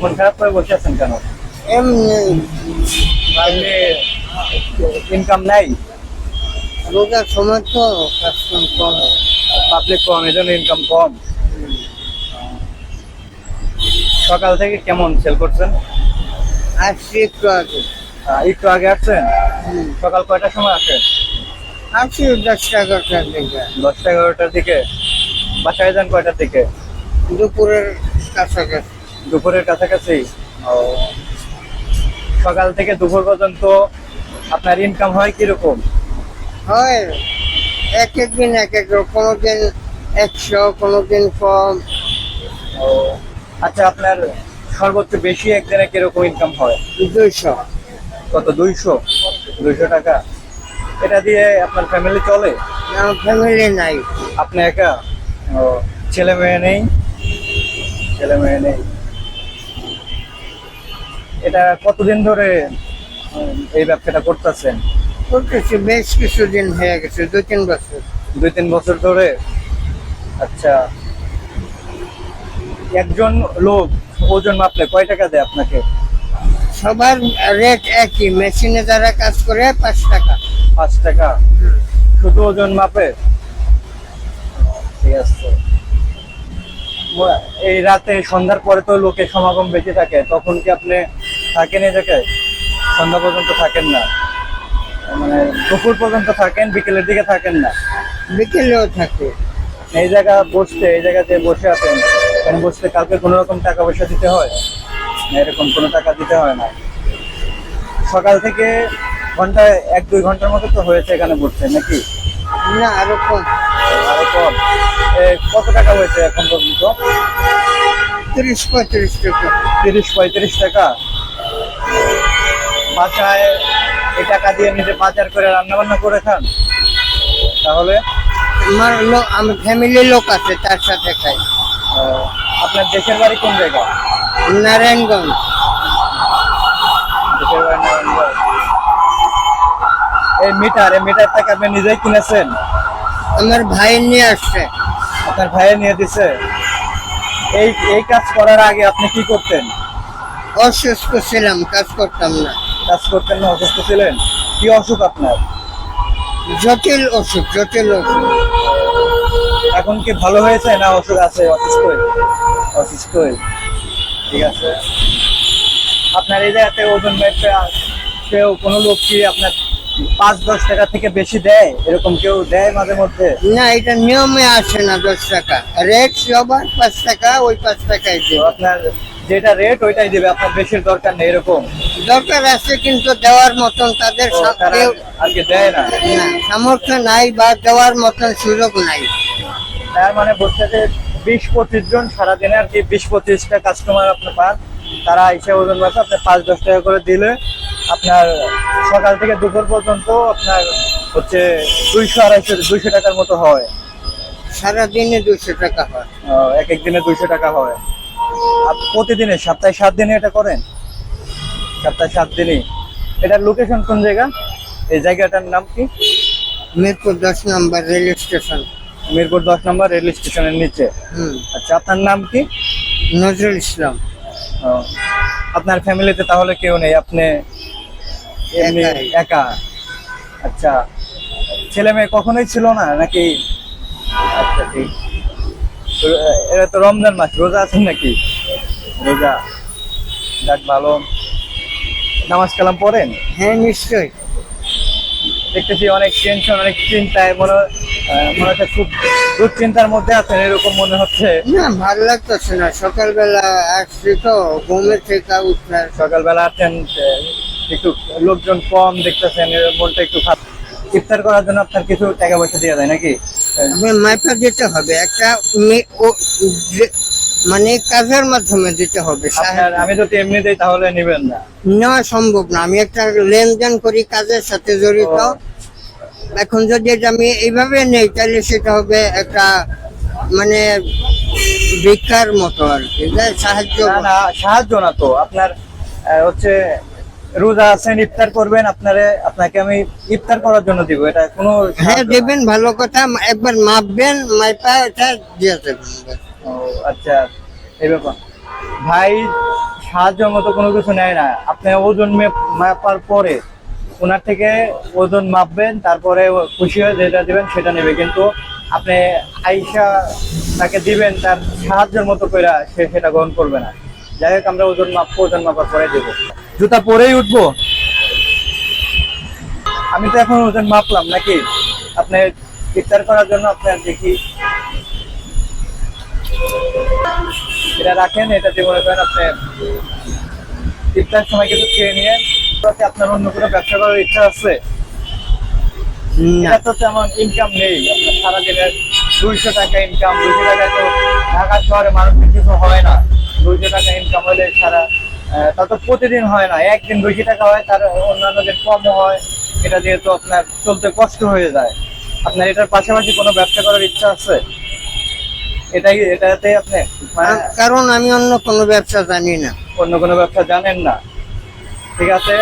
মন খারাপ করে বসে আছেন কেন? এমনি ইনকাম নাই? রোজার সময় তো কাস্টম কম পাবলিক কম ইনকাম কম। সকাল থেকে কেমন সেল করছেন? আসছি একটু আগে। একটু আগে আসছেন? সকাল কয়টার সময় আসেন আসছি দশটা এগারোটার দিকে। দশটা এগারোটার দিকে? বাসায় যান কয়টার দিকে? দুপুরের কাছাকাছি। দুপুরের কাছাকাছি। সকাল থেকে দুপুর পর্যন্ত আপনার ইনকাম হয় কীরকম? হয় এক এক দিন এক এক কোনো দিন একশো কোনো দিন কম। ও আচ্ছা আপনার সর্বোচ্চ বেশি একদিনে কীরকম ইনকাম হয়? দুইশো। কত দুইশো? দুইশো টাকা। এটা দিয়ে আপনার ফ্যামিলি চলে? ফ্যামিলি নাই। আপনি একা? ও ছেলে মেয়ে নেই? ছেলে মেয়ে নেই। এটা কতদিন ধরে এই ব্যবসাটা করতেছেন? করতেছি বেশ কিছুদিন হয়ে গেছে দু তিন বছর। দুই তিন বছর ধরে? আচ্ছা। একজন লোক ওজন মাপলে কয় টাকা দেয় আপনাকে? সবার রেট একই মেশিনে যারা কাজ করে পাঁচ টাকা। পাঁচ টাকা। শুধু ওজন মাপে? ঠিক আছে। এই রাতে সন্ধ্যার পরে তো লোকের সমাগম বেশি থাকে তখন কি আপনি থাকেন এই জায়গায়? সন্ধ্যা পর্যন্ত থাকেন না। মানে দুপুর পর্যন্ত থাকেন বিকেলের দিকে থাকেন না? বিকেলেও থাকে। এই জায়গা বসতে এই জায়গাতে বসে আছেন এখানে বসতে কাউকে কোনো রকম টাকা পয়সা দিতে হয়? না এরকম কোনো টাকা দিতে হয় না। সকাল থেকে ঘন্টায় এক দুই ঘণ্টার মতো তো হয়েছে এখানে বসছে নাকি? না আরও কম। আরও কম। কত টাকা হয়েছে এখন পর্যন্ত? তিরিশ পঁয়ত্রিশ টাকা। তিরিশ পঁয়ত্রিশ টাকা? বাসায় এই টাকা দিয়ে নিজে বাজার করে রান্না বান্না করে খান? তাহলে? আমার লোক আমার ফ্যামিলির লোক আছে তার সাথে খাই। আপনার দেশের বাড়ি কোন জায়গা? নারায়ণগঞ্জ। দেশের বাড়ি নারায়ণগঞ্জ। এই মিটার এই মিটারটাকে আপনি নিজেই কিনেছেন? আমার ভাই নিয়ে আসছে। আপনার ভাইয়ে নিয়ে দিছে? এই এই কাজ করার আগে আপনি কি করতেন? অসুস্থ ছিলাম কাজ করতাম না। কাজ করতেন না অসুস্থ ছিলেন? কি অসুখ আপনার? জটিল অসুখ জটিল অসুখ। এখন কি ভালো হয়েছে না অসুখ আছে? অসুস্থ? অসুস্থই ঠিক আছে। আপনার এই জায়গাতে ওজন মেপে কেউ কোনো লোক কি আপনার পাঁচ দশ টাকা থেকে বেশি দেয়? এরকম কেউ দেয় মাঝে মধ্যে? না এটা নিয়মে আসে না দশ টাকা। রেট সবার পাঁচ টাকা ওই পাঁচ টাকাই আপনার যেটা রেট ওইটাই দিবে। আপনার বেশির দরকার নেই এরকম। দরকার আছে কিন্তু দেওয়ার মতন তাদের তো সা- তারা কেউ- আর কি দেয় না। সামর্থ্য নাই বা দেওয়ার মতন সুযোগ নাই। তার মানে বলছে যে বিশ পঁচিশ জন সারাদিনে আর কি বিশ পঁচিশটা কাস্টমার আপনি পান। তারা এসে ওজন মাপে আপনি পাঁচ দশ টাকা করে দিলে আপনার সকাল থেকে দুপুর পর্যন্ত আপনার হচ্ছে দুইশো আড়াইশো দুইশো টাকার মতো হয়। সারাদিনে দুশো টাকা হয়। এক এক দিনে দুইশো টাকা হয়। প্রতিদিনে সপ্তাহে সাত দিনে এটা করেন? সপ্তাহে সাত দিনই। এটার লোকেশন কোন জায়গা? এই জায়গাটার নাম কি? মিরপুর দশ নম্বর রেল স্টেশন। মিরপুর দশ নম্বর রেল স্টেশনের নিচে। হুম। আচ্ছা আপনার নাম কি? নজরুল ইসলাম। আপনার ফ্যামিলিতে তাহলে কেউ নেই? আপনি এমনি। একা? আচ্ছা ছেলে মেয়ে কখনোই ছিল না? নাকি? আচ্ছা ঠিক। এটা তো রমজান মাস রোজা আছেন নাকি? রোজা। যাক ভালো। নামাজ কালাম পড়েন? হ্যাঁ নিশ্চয়ই। দেখতেছি অনেক টেনশন অনেক চিন্তায় মনে মনে হচ্ছে খুব দুশ্চিন্তার মধ্যে আছেন এরকম মনে হচ্ছে। না ভালো লাগতেছে না। সকালবেলা আসছি তো ঘুমে থেকে উঠলাম। সকালবেলা আছেন একটু লোকজন কম দেখতেছেন মনটা একটু খারাপ। ইফতার করার জন্য আপনার কিছু টাকা পয়সা দেওয়া যায় নাকি? মাইপা দিতে হবে। একটা মানে কাজের মাধ্যমে দিতে হবে আমি যদি এমনি দিই তাহলে নেবেন না? নেওয়া সম্ভব না। আমি একটা লেনদেন করি কাজের সাথে জড়িত। এখন যদি আমি এইভাবে নেই তাহলে সেটা হবে একটা মানে ভিক্ষার মতো আর কি। সাহায্য না না সাহায্য না তো। আপনার হচ্ছে রোজা আছেন ইফতার করবেন আপনারে আপনাকে আমি ইফতার করার জন্য দিব। এটা কোনো হ্যাঁ দেবেন ভালো কথা একবার মাপবেন মাইপা এটা দিয়ে দেবেন। আচ্ছা এই ব্যাপার। ভাই সাহায্য মতো কোনো কিছু নেয় না। আপনি ওজন মাপার পরে ওনার থেকে ওজন মাপবেন তারপরে খুশি হয়ে যেটা দিবেন সেটা নেবে। কিন্তু আপনি আইসা তাকে দিবেন তার সাহায্যের মতো করে সে সেটা গ্রহণ করবে না। যাই হোক আমরা ওজন মাপবো ওজন মাপার পরে দেবো। জুতা পরেই উঠবো। আমি তো এখন ওজন মাপলাম নাকি? আপনি ইফতার করার জন্য আপনার দেখি। এটা রাখেন এটা দিয়ে মনে করেন আপনি ইফতার সময় কিছু খেয়ে নিয়ে আপনার অন্য কোনো ব্যবসা করার ইচ্ছা আছে? এটা তো তেমন ইনকাম নেই। আপনার সারাদিনের দুইশো টাকা ইনকাম দুইশো টাকা তো ঢাকা শহরে মানুষের কিছু হয় না। দুইশো টাকা ইনকাম হলে সারা তা তো প্রতিদিন হয় না। একদিন বেশি টাকা হয় তার অন্যান্য দিন কম হয় এটা যেহেতু আপনার চলতে কষ্ট হয়ে যায়। আপনার এটার পাশাপাশি কোনো ব্যবসা করার ইচ্ছা আছে? এটাই এটাতে আপনি মানে কারণ আমি অন্য কোনো ব্যবসা জানি না। অন্য কোনো ব্যবসা জানেন না। ঠিক আছে?